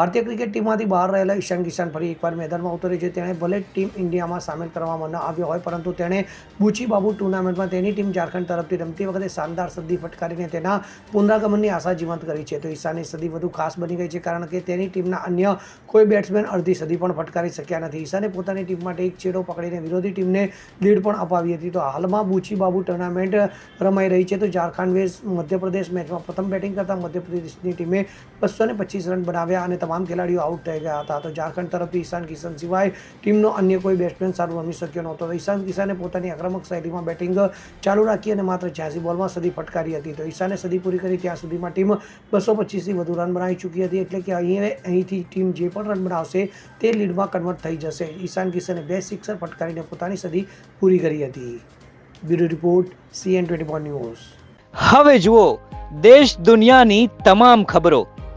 ભારતીય ક્રિકેટ ટીમમાંથી બહાર રહેલા ઈશાન કિશાન ફરી એકવાર મેદાનમાં ઉતરે છે. તેણે ભલે ટીમ ઇન્ડિયામાં સામેલ કરવામાં ન આવ્યો હોય, પરંતુ તેણે બુચી બાબુ ટુર્નામેન્ટમાં તેની ટીમ ઝારખંડ તરફથી રમતી વખતે શાનદાર સદી ફટકારીને તેના પુનરાગમનની આશા જીવંત કરી છે. તો ઈશાનની સદી વધુ ખાસ બની ગઈ છે કારણ કે તેની ટીમના અન્ય કોઈ બેટ્સમેન અડધી સદી પણ ફટકારી શક્યા નથી. ઈશાને પોતાની ટીમ માટે એક છેડો પકડીને વિરોધી ટીમને લીડ પણ અપાવી હતી. તો હાલમાં બુચી બાબુ ટુર્નામેન્ટ રમાઈ રહી છે. તો ઝારખંડ વેસ મધ્યપ્રદેશ મેચમાં પ્રથમ બેટિંગ કરતા મધ્યપ્રદેશની ટીમે બસો ને પચીસ રન બનાવ્યા અને તમામ ખેલાડીઓ આઉટ થઈ ગયા હતા. તો ઝારખંડ તરફથી ઈશાન કિશન સિવાય ટીમનો અન્ય કોઈ બેટ્સમેન સારું રમી શક્યો નહોતો. તો ઈશાન કિશાને પોતાની આક્રમક શૈલીમાં બેટિંગ ચાલુ રાખી અને માત્ર છ્યાસી બોલમાં સદી ફટકારી હતી. તો ઈશાને સદી પૂરી કરી ત્યાં સુધીમાં ટીમ બસો પચીસથી વધુ રન બનાવી ચૂકી હતી. એટલે કે અહીં અહીંથી ટીમ જે પણ રન બનાવશે તે લીડમાં કન્વર્ટ થઈ જશે. ઈશાન કિશને બે સિક્સર ફટકારીને પોતાની સદી પૂરી કરી હતી. Bureau report, CN twenty news. હવે જુઓ, દેશ દુનિયાની તમામ ખબરો.